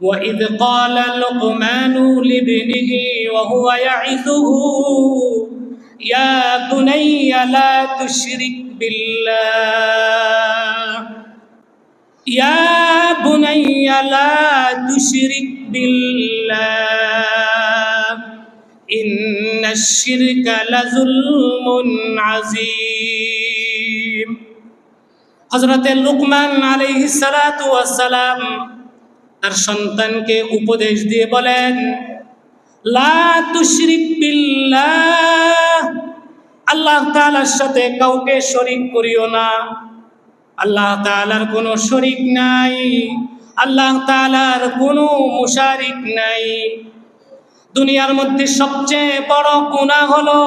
وإذ قال لقمان لابنه وهو يعظه يا بني لا تشرك بالله يا بني لا تشرك بالله إن الشرك لظلم عظيم حضرت لقمان عليه الصلاة والسلام তার সন্তানকে উপদেশ দিয়ে বলেন আল্লাহ তাআলার সাথে কাউকে শরিক করিও না। আল্লাহ তাআলার কোনো শরিক নাই। আল্লাহ তাআলার কোনো মুশারিক নাই। দুনিয়ার মধ্যে সবচেয়ে বড় গুনাহ হলো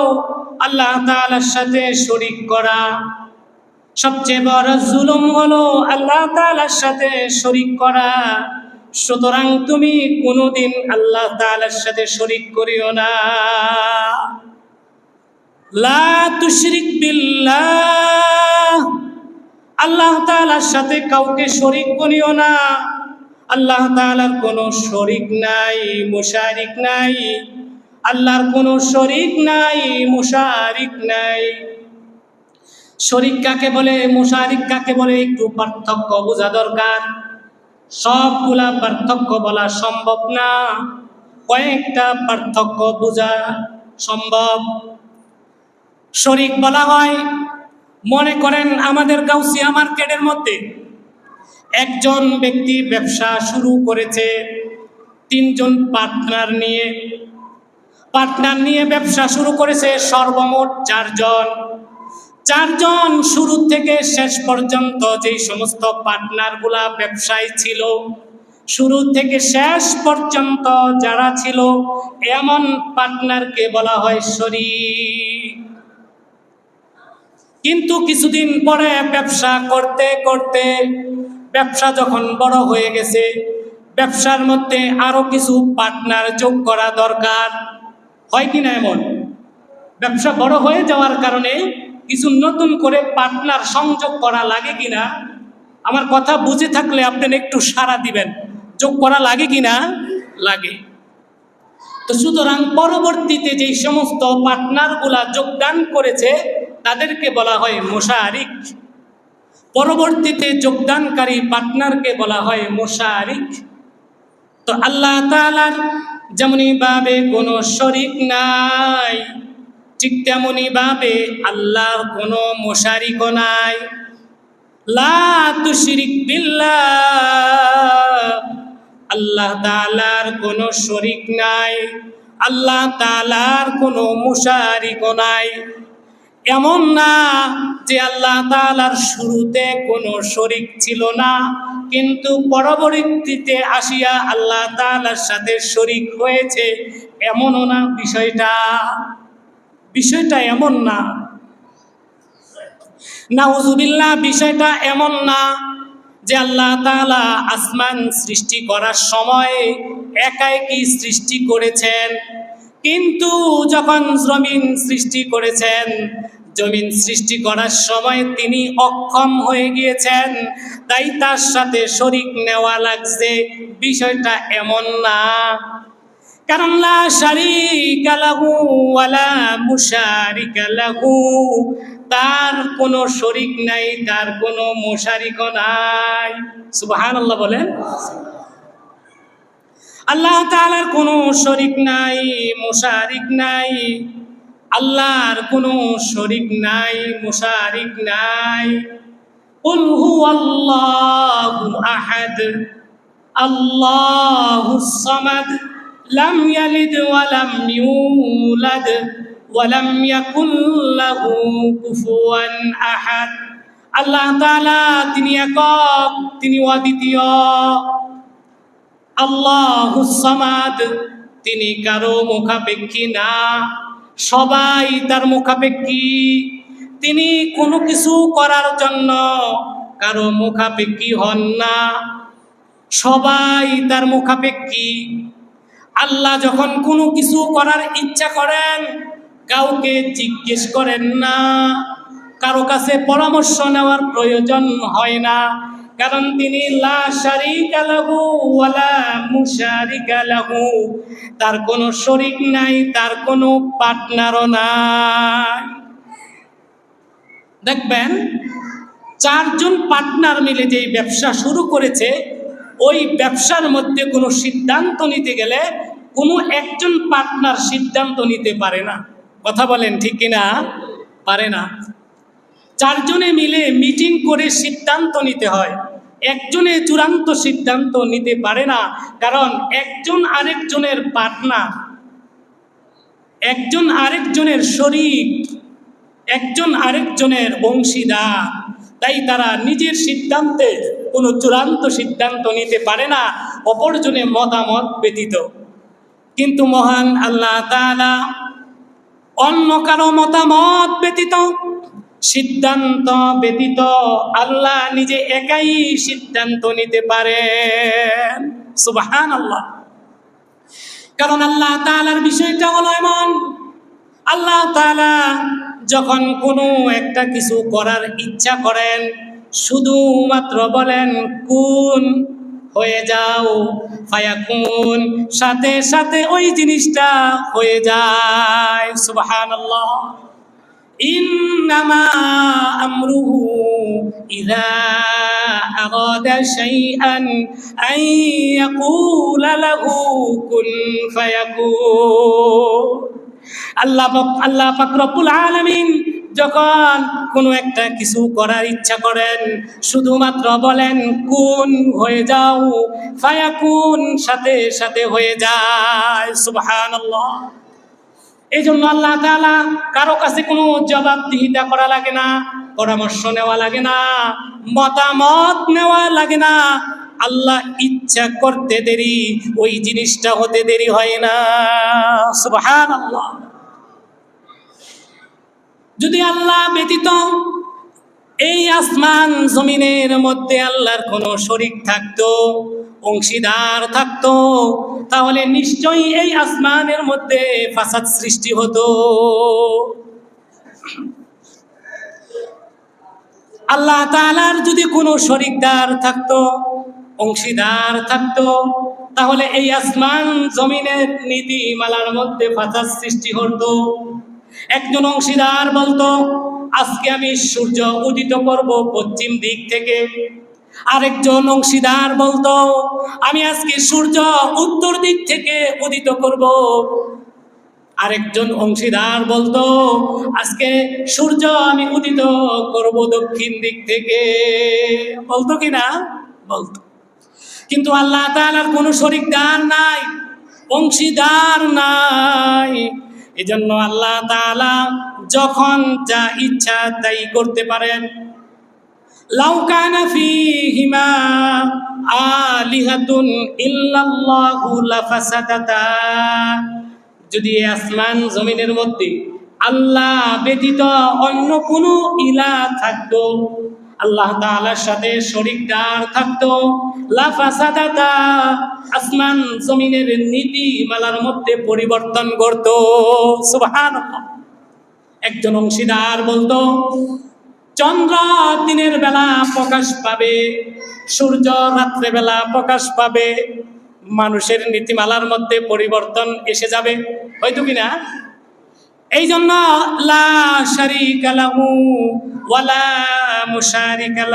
আল্লাহ তাআলার সাথে শরিক করা। সবচেয়ে বড় জুলুম হলো আল্লাহ তাআলার সাথে শরিক করা। সুতরাং তুমি কোনোদিন আল্লাহ তাআলার সাথে শরিক করিও না। লা তুশরিক বিল্লাহ। আল্লাহ তাআলার সাথে কাউকে শরীক করিও না। আল্লাহ তাআলার কোনো শরীক নাই, মুশারিক নাই। আল্লাহর কোনো শরীক নাই, মুশারিক নাই। শরিক কাকে বলে, মুশারিক কাকে বলে, একটু পার্থক্য বোঝা দরকার। সবগুলা পার্থক্য বলা সম্ভব না। কয়েকটা পার্থক্য বোঝা সম্ভব। শরিক বলা হয়, মনে করেন আমাদের গাউসিয়া মার্কেটের মধ্যে একজন ব্যক্তি ব্যবসা শুরু করেছে, তিনজন পার্টনার নিয়ে। পার্টনার নিয়ে ব্যবসা শুরু করেছে সর্বমোট চারজন। চারজন শুরু থেকে শেষ পর্যন্ত যেই সমস্ত পার্টনারগুলা ব্যবসায়ী ছিল, শুরু থেকে শেষ পর্যন্ত যারা ছিল, এমন পার্টনারকে বলা হয় শরীক কিন্তু কিছুদিন পরে ব্যবসা করতে করতে ব্যবসা যখন বড় হয়ে গেছে, ব্যবসার মধ্যে আরও কিছু পার্টনার যোগ করা দরকার। হয় কি না এমন? ব্যবসা বড় হয়ে যাওয়ার কারণে কিছু নতুন করে পার্টনার সংযোগ করা লাগে কিনা? আমার কথা বুঝে থাকলে আপনারা একটু সাড়া দিবেন। যোগ করা লাগে কিনা? লাগে। তো সুতরাং পরবর্তীতে যেই সমস্ত পার্টনারগুলা যোগদান করেছে, তাদেরকে বলা হয় মোশারিক। পরবর্তীতে যোগদানকারী পার্টনারকে বলা হয় মোশারিক। তো আল্লাহ তালার যেমনই ভাবে কোনো শরিক নাই ঠিক তেমনই ভাবে আল্লাহর কোনো মোশারিকও নাই। লা আল্লাহ তাআলার কোনো শরিক নাই। আল্লাহ তাআলার কোনো মুশারিকও নাই। এমন না যে আল্লাহ তালার শুরুতে কোনো শরিক ছিল না, কিন্তু পরবর্তীতে আসিয়া আল্লাহ তালার সাথে শরিক হয়েছে, এমনও না বিষয়টা। বিষয়টা এমন না। নাউজুবিল্লাহ বিষয়টা এমন না যে আল্লাহ তাআলা আসমান সৃষ্টি করার সময় একাই কি সৃষ্টি করেছেন। কিন্তু যখন জমিন সৃষ্টি করেছেন, জমিন সৃষ্টি করার সময় তিনি অক্ষম হয়ে গিয়েছেন। তাই তার সাথে শরিক নেওয়া লাগছে। বিষয়টা এমন না। কারণ লাহু মুশারিকা তার কোনো শরিক নাই, তার কোনো মুশারিকও নাই। সুবহানাল্লাহ বলেন। আল্লাহ তাআলার কোনো শরিক নাই, মুশারিক নাই। আল্লাহর কোনো শরিক নাই, মুশারিক নাই। হুয়াল্লাহু আহাদ আল্লাহুস সামাদ। লাম ওয়া লাম ইউলাদ ওয়া লাম ইয়াকুল লাহু কুফুয়ান আহাদ আল্লাহ তাআলা তিনি একক, তিনি অদ্বিতীয়। আল্লাহুস সামাদ, তিনি কারও মুখাপেক্ষী না। সবাই তার মুখাপেক্ষী। তিনি কোনো কিছু করার জন্য কারও মুখাপেক্ষী হন না। সবাই তার মুখাপেক্ষী। আল্লাহ যখন কোনো কিছু করার ইচ্ছা করেন, কাউকে জিজ্ঞেস করেন না। কারও কাছে পরামর্শ নেওয়ার প্রয়োজন হয় না, কারণ তিনি তার কোনো শরিক নাই, তার কোনো পার্টনারও নাই। দেখবেন, চারজন পার্টনার মিলে যেই ব্যবসা শুরু করেছে, ওই ব্যবসার মধ্যে কোনো সিদ্ধান্ত নিতে গেলে কোনো একজন পার্টনার সিদ্ধান্ত নিতে পারে না। কথা বলেন ঠিক কিনা? পারে না। চারজনে মিলে মিটিং করে সিদ্ধান্ত নিতে হয়। একজনে চূড়ান্ত সিদ্ধান্ত নিতে পারে না, কারণ একজন আরেকজনের পার্টনার, একজন আরেকজনের শরীর, একজন আরেকজনের অংশীদার। তাই তারা নিজের সিদ্ধান্তে কোনো চূড়ান্ত সিদ্ধান্ত নিতে পারে না, অপরজনের মতামত ব্যতীত। কিন্তু মহান আল্লাহ তাআলা অন্য কারও মতামত ব্যতীত, সিদ্ধান্ত ব্যতীত আল্লাহ নিজে একাই সিদ্ধান্ত নিতে পারেন। সুবাহান আল্লাহ কারণ আল্লাহ তাআলার বিষয়টা হলো এমন, আল্লাহ তাআলা যখন কোনো একটা কিছু করার ইচ্ছা করেন, শুধুমাত্র বলেন, কোন হয়ে যাও ফায়াকুন সাথে সাথে ওই জিনিসটা হয়ে যায় সুবহানাল্লাহ إنما أمره إذا أراد شيئا أن يقول له كن فيكون আল্লাহ পাক- আল্লাহ পাক রব্বুল আলামিন যখন কোনো একটা কিছু করার ইচ্ছা করেন, শুধুমাত্র বলেন, কোন হয়ে যাও ফায়া কোন সাথে সাথে হয়ে যায়। সুবহানাল্লাহ। এই জন্য আল্লাহ তাআলা কারও কাছে কোনো জবাবদিহিতা করা লাগে না, পরামর্শ নেওয়া লাগে না, মতামত নেওয়া লাগে না। আল্লাহ ইচ্ছা করতে দেরি, ওই জিনিসটা হতে দেরি হয় না। সুবহানাল্লাহ। যদি আল্লাহ ব্যতীত এই আসমান জমিনের মধ্যে আল্লাহর কোনো শরিক থাকতো, অংশীদার থাকতো, তাহলে নিশ্চয়ই এই আসমানের মধ্যে ফাসাদ সৃষ্টি হতো। আল্লাহ তাআলার যদি কোনো শরিকদার থাকতো, অংশীদার থাকতো, তাহলে এই আসমান জমিনের নীতিমালার মধ্যে ফাসাদ সৃষ্টি হতো। একজন অংশীদার বলতো, আজকে আমি সূর্য উদিত করব পশ্চিম দিক থেকে। আরেকজন অংশীদার বলতো, আমি আজকে সূর্য উত্তর দিক থেকে উদিত করব। আরেকজন অংশীদার বলতো, আজকে সূর্য আমি উদিত করব দক্ষিণ দিক থেকে। বলতো কি না? বলতো। কিন্তু আল্লাহ তাআলার কোনো শরিকদার নাই, অংশীদার নাই। এজন্য আল্লাহ তাআলা যখন যা ইচ্ছা তাই করতে পারেন। আলিহাতুন যদি আসমান জমিনের মধ্যে আল্লাহ ব্যতীত অন্য কোনো ইলা থাকতো আল্লাহ তাআলার সাথে শরিকদার থাকতো। লাফাসাদাতা আসমান জমিনের নীতি মালার মধ্যে পরিবর্তন করত। সুবহানাল্লাহ। একজন অংশীদার বলতো, চন্দ্র দিনের বেলা প্রকাশ পাবে, সূর্য রাত্রে বেলা প্রকাশ পাবে, মানুষের নীতিমালার মধ্যে পরিবর্তন এসে যাবে। হয়তো কিনা এই জন্য লা লাহু ওয়ালা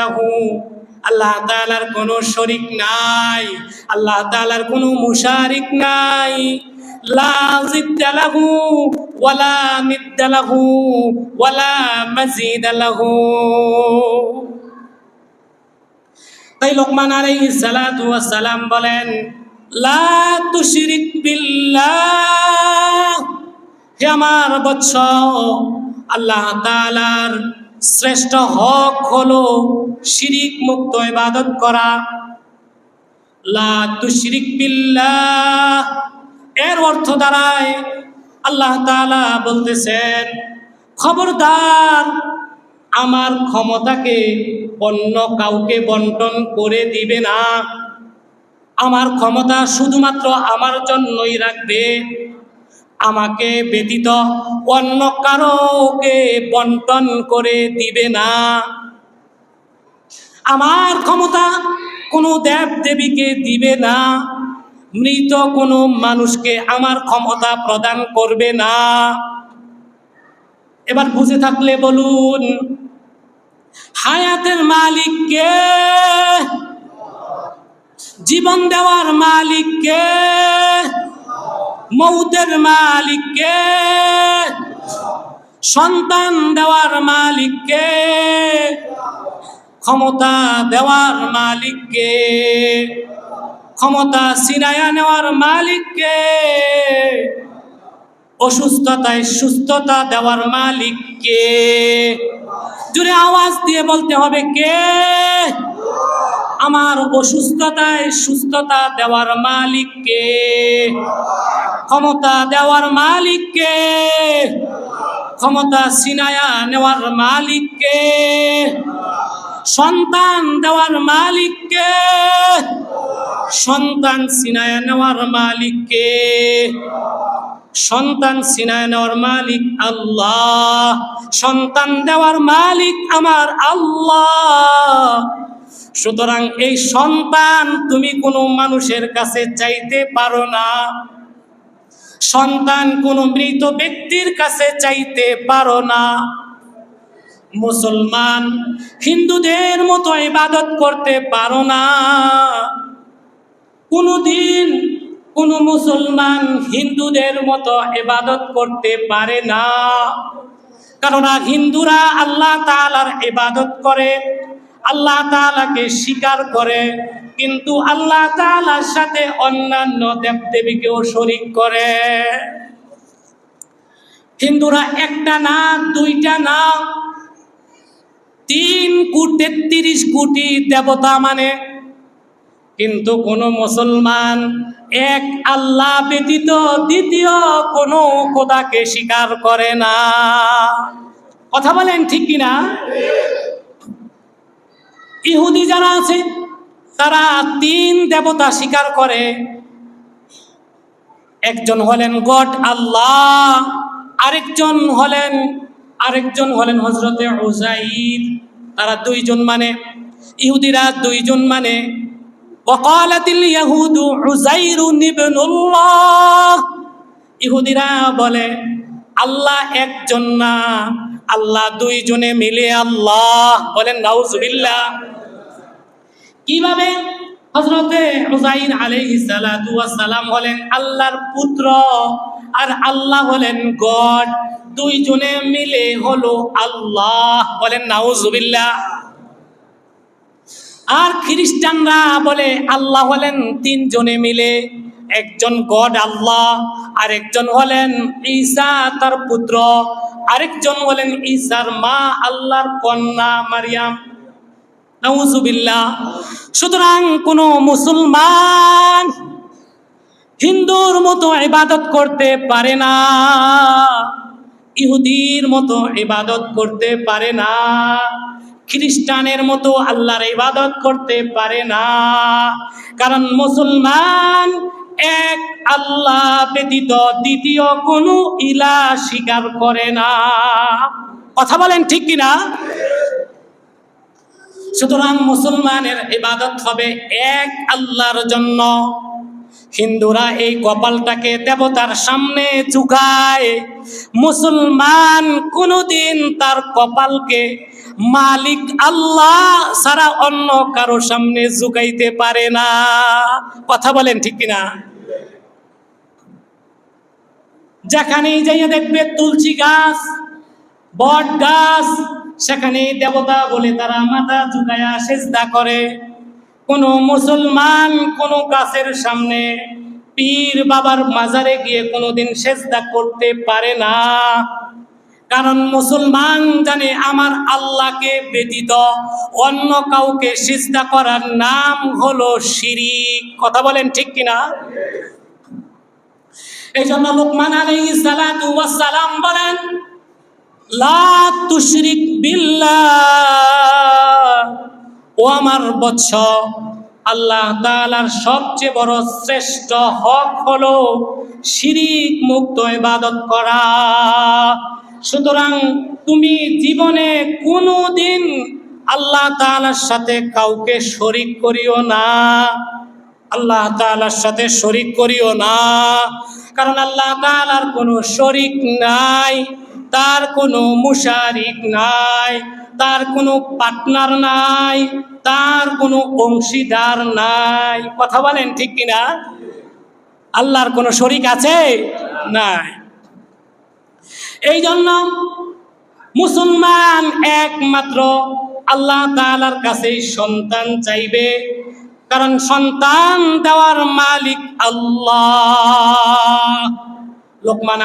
লাহু। আল্লাহ তাআলার কোনো শরিক নাই, আল্লাহ তাআলার কোনো মুশারিক নাই। লা লাহু ওয়ালা লাহু ওয়ালা মাজিদা তাই লোকমান সালাম বলেন, লা বিল্লাহ। হে আমার বৎস আল্লাহ তাআলার শ্রেষ্ঠ হক হলো শিরিক মুক্ত ইবাদত করা। এর অর্থ দাঁড়ায় আল্লাহ তাআলা বলতেছেন, খবরদার আমার ক্ষমতাকে অন্য কাউকে বন্টন করে দিবে না। আমার ক্ষমতা শুধুমাত্র আমার জন্যই রাখবে। আমাকে ব্যতীত অন্য কারোকে বন্টন করে দিবে না। আমার ক্ষমতা কোনো দেব দেবীকে দিবে না। মৃত কোনো মানুষকে আমার ক্ষমতা প্রদান করবে না। এবার বুঝে থাকলে বলুন, হায়াতের মালিক কে? জীবন দেওয়ার মালিক কে? মৌতের মালিক কে সন্তান দেওয়ার মালিক কে ক্ষমতা দেওয়ার মালিক কে ক্ষমতা সিনায়া নেওয়ার মালিক কে অসুস্থতায় সুস্থতা দেওয়ার মালিক কে জুড়ে আওয়াজ দিয়ে বলতে হবে কে? আমার অসুস্থতায় সুস্থতা দেওয়ার মালিক কে ক্ষমতা দেওয়ার মালিক কে ক্ষমতা সিনায়া নেওয়ার মালিক কে সন্তান দেওয়ার মালিক কে সন্তান সিনায়া নেওয়ার মালিক কে সন্তান সিনায় নেওয়ার মালিক আল্লাহ, সন্তান দেওয়ার মালিক আমার আল্লাহ। সুতরাং এই সন্তান তুমি কোনো মানুষের কাছে চাইতে পারো না। সন্তান কোনো মৃত ব্যক্তির কাছে চাইতে পারো না। মুসলমান হিন্দুদের মতো ইবাদত করতে পারো না। কোনোদিন কোন মুসলমান হিন্দুদের মতো ইবাদত করতে পারে না। কেননা হিন্দুরা আল্লাহ তাআলার ইবাদত করে। আল্লাহ তালাকে স্বীকার করে, কিন্তু আল্লাহ তাআলার সাথে অন্যান্য দেবদেবীকেও শরিক করে। হিন্দুরা একটা না, দুইটা না, তিন কোটি তেত্রিশ কোটি দেবতা মানে কিন্তু কোন মুসলমান এক আল্লাহ ব্যতীত দ্বিতীয় কোন খোদাকে স্বীকার করে না। কথা বলেন ঠিক কিনা? ইহুদি যারা আছে, তারা তিন দেবতা স্বীকার করে। একজন হলেন গড, আল্লাহ। আরেকজন হলেন আরেকজন হলেন হজরতে হুজাইদ তারা দুইজন মানে ইহুদিরা দুইজন মানে। ইয়াহুদু ইহুদিরা বলে, আল্লাহ একজন না, আল্লাহ দুইজনে মিলে আল্লাহ। বলেন, নাউজুবিল্লাহ। কীভাবে? হজরতে উজাইর আলাইহিস সালাতু সালাম হলেন আল্লাহর পুত্র আর আল্লাহ হলেন গড। দুইজনে মিলে হলো আল্লাহ বলেন, নাউজুবিল্লাহ। আর খ্রিস্টানরা বলে, আল্লাহ হলেন তিনজনে মিলে। একজন গড আল্লাহ আর একজন হলেন ঈসা তার পুত্র, আরেকজন হলেন ঈসার মা আল্লাহর কন্যা মারিয়াম। সুতরাং কোন মুসলমান হিন্দুর মতো ইবাদত করতে পারে না। ইহুদির মতো ইবাদত করতে পারে না। খ্রিস্টানের মতো আল্লাহর ইবাদত করতে পারে না। কারণ মুসলমান এক আল্লাহ ব্যতীত দ্বিতীয় কোনো ইলা স্বীকার করে না। কথা বলেন ঠিক কিনা? সুতরাং মুসলমানের ইবাদত হবে এক আল্লাহর জন্য। হিন্দুরা এই কপালটাকে দেবতার সামনে ঝুঁকায়। মুসলমান কোনোদিন তার কপালকে মালিক আল্লাহ সারা অন্য কারও সামনে ঝুঁকাইতে পারে না। কথা বলেন ঠিক কিনা? যেখানেই যাইয়া দেখবে তুলসী গাছ, বট গাছ সেখানে দেবতা বলে তারা মাথা ঝুঁকায়া সেজদা করে। কোন মুসলমান কোন গাছের সামনে পীর বাবার মাজারে গিয়ে কোনোদিন সেজদা করতে পারে না। কারণ মুসলমান জানে আমার আল্লাহকে ব্যতীত অন্য কাউকে সিজদা করার নাম হলো শিরিক। কথা বলেন ঠিক কিনা? এই জন্য লোকমান ওয়াস সালাম বলেন লা তুশরিক বিল্লাহ। ও আমার বৎস, আল্লাহ তাআলার সবচেয়ে বড় শ্রেষ্ঠ হক হলো শিরিক মুক্ত ইবাদত করা। সুতরাং তুমি জীবনে কোনো দিন আল্লাহ তাআলার সাথে কাউকে শরিক করিও না। আল্লাহ তাআলার সাথে শরিক করিও না। কারণ আল্লাহ তাআলার কোনো শরিক নাই। তার কোনো মুশারিক নাই, তার কোনো পার্টনার নাই, তার কোনো অংশীদার নাই। কথা বলেন ঠিক কিনা? আল্লাহর কোনো শরিক আছে? নাই। এই জন্য মুসলমান একমাত্র আল্লাহ তাআলার কাছে সন্তান চাইবে, কারণ সন্তান দেওয়ার মালিক আল্লাহ। লোকমান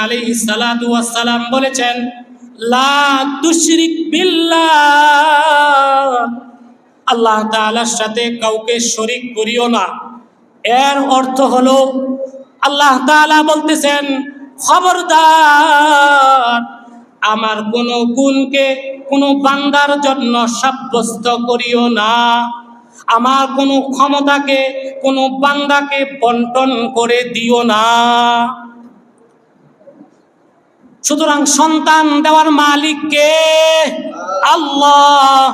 ওয়াস সালাম বলেছেন আল্লাহ সাথে কাউকে শরিক করিও না। এর অর্থ হলো, আল্লাহ বলতেছেন, খবরদার, আমার কোনো গুণকে কোনো বান্দার জন্য সাব্যস্ত করিও না। আমার কোনো ক্ষমতাকে কোনো বান্দাকে বন্টন করে দিও না। সুতরাং সন্তান দেওয়ার মালিক কে আল্লাহ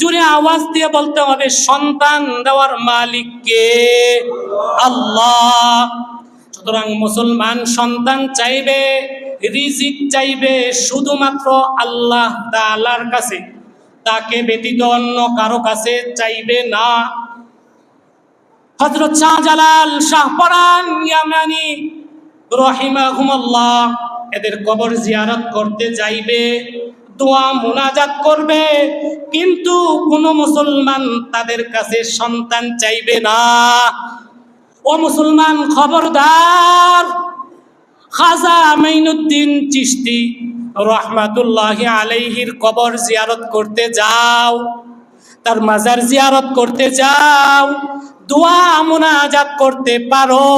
জুড়ে আওয়াজ দিয়ে বলতে হবে, সন্তান দেওয়ার মালিক কে আল্লাহ। সুতরাং মুসলমান সন্তান চাইবে, রিজিক চাইবে শুধুমাত্র আল্লাহ তাআলার কাছে। তাকে ব্যতীত অন্য কারও কাছে চাইবে না। হযরত শাহজালাল শাহপরান ইয়ামানি রহিমাহুমাল্লাহ এদের কবর জিয়ারত করতে যাইবে, দোয়া মুনাজাত করবে, কিন্তু কোন মুসলমান তাদের কাছে সন্তান চাইবে না। ও মুসলমান খবরদার, খাজা মাইনুদ্দিন চিশতি রহমাতুল্লাহ আলাইহির কবর জিয়ারত করতে যাও, তার মাজার জিয়ারত করতে যাও দোয়া মুনাজাত করতে পারো,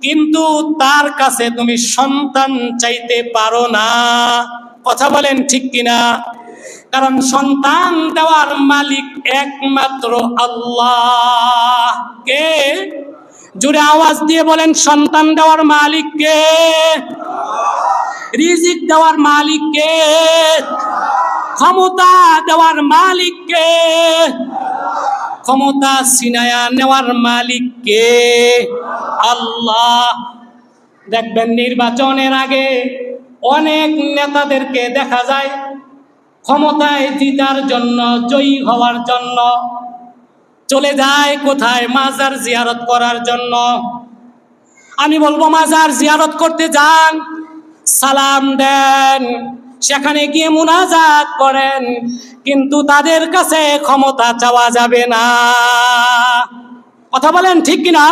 কিন্তু তার কাছে তুমি সন্তান চাইতে পারো না। কথা বলেন ঠিক কিনা? কারণ সন্তান দেওয়ার মালিক একমাত্র আল্লাহ। কে? জুড়ে আওয়াজ দিয়ে বলেন, সন্তান দেওয়ার মালিক কে? রিজিক দেওয়ার মালিক কে? ক্ষমতা দেওয়ার মালিক কে? ক্ষমতা সিনায়া নেওয়ার মালিক কে আল্লাহ দেখবেন নির্বাচনের আগে অনেক নেতাদেরকে দেখা যায় ক্ষমতায় জিতার জন্য, জয়ী হওয়ার জন্য, চলে যায় কোথায়? মাজার জিয়ারত করার জন্য। আমি বলব, মাজার জিয়ারত করতে যান, সালাম দেন। সেখানে গিয়ে মুনাজাত করেন, কিন্তু তাদের কাছে ক্ষমতা চাওয়া যাবে না। কথা বলেন ঠিক কিনা?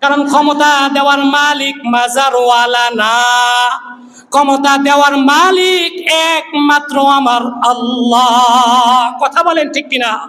কারণ ক্ষমতা দেওয়ার মালিক মাজারওয়ালা না। ক্ষমতা দেওয়ার মালিক একমাত্র আমার আল্লাহ। কথা বলেন ঠিক কিনা?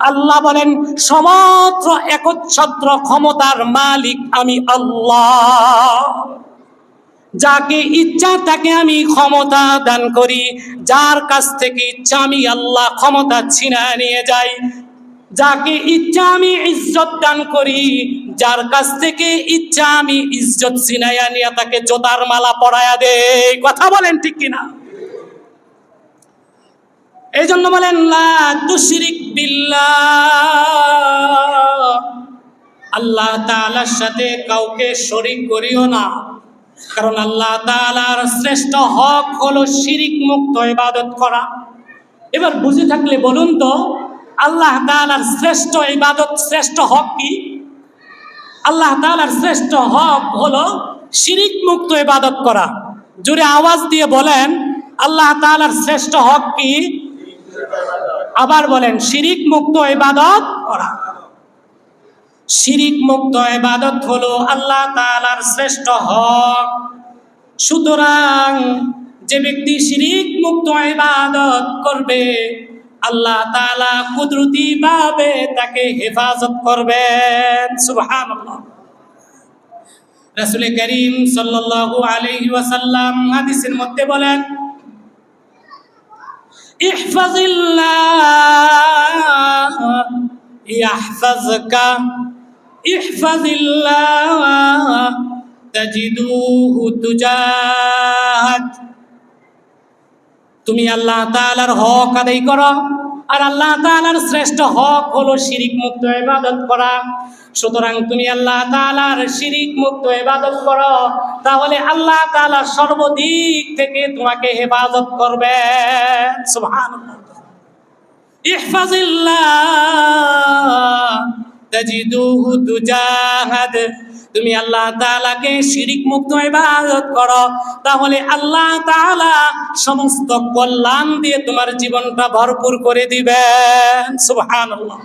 আল্লাহ বলেন সমগ্র একচ্ছত্র ক্ষমতার মালিক আমি আল্লাহ। যাকে ইচ্ছা, তাকে আমি ক্ষমতা দান করি। যার কাছ থেকে ইচ্ছা, আমি আল্লাহ ক্ষমতা ছিনায় নিয়ে যাই। যাকে ইচ্ছা, আমি ইজ্জত দান করি। যার কাছ থেকে ইচ্ছা, আমি ইজ্জত ছিনাইয়া নিয়ে তাকে জোতার মালা পরায়া দেই। কথা বলেন ঠিক কিনা? এই জন্য বলেন আল্লাহ তাআলার সাথে কাউকে শরিক করিও না। কারণ আল্লাহ তাআলার শ্রেষ্ঠ হক হলো শিরিক মুক্ত ইবাদত করা। এবার বুঝে থাকলে বলুন তো, আল্লাহ তাআলার শ্রেষ্ঠ ইবাদত, শ্রেষ্ঠ হক কি? আল্লাহ তাআলার শ্রেষ্ঠ হক হলো শিরিক মুক্ত ইবাদত করা। জুড়ে আওয়াজ দিয়ে বলেন, আল্লাহ তাআলার শ্রেষ্ঠ হক কি? আবার বলেন, শিরিক মুক্ত ইবাদত করা। শিরিক মুক্ত ইবাদত হলো আল্লাহ তাআলার শ্রেষ্ঠ হক। সুতরাং যে ব্যক্তি শিরিক মুক্ত ইবাদত করবে, আল্লাহ তাআলা কুদরতি ভাবে তাকে হেফাজত করবেন। সুবহানাল্লাহ। রাসূল করিম আলাইহি ওয়াসাল্লাম হাদিসের মধ্যে বলেন ইয়াহফাজকা ইহফাজিল্লাহ, তাজিদুহু তুজাহাদ তুমি আল্লাহ তাআলার হক আদায় করো, আর আল্লাহ তাআলার শ্রেষ্ঠ হক হলো শিরিক মুক্ত ইবাদত করা। সুতরাং তুমি আল্লাহ তালার শিরিক মুক্ত ইবাদত করো, তাহলে আল্লাহ তালা সর্বদিক থেকে তোমাকে হেফাজত করবে। তুমি আল্লাহ তালাকে শিরিক মুক্ত ইবাদত করো, তাহলে আল্লাহ তাআলা সমস্ত কল্যাণ দিয়ে তোমার জীবনটা ভরপুর করে দিবেন। সুবহানাল্লাহ।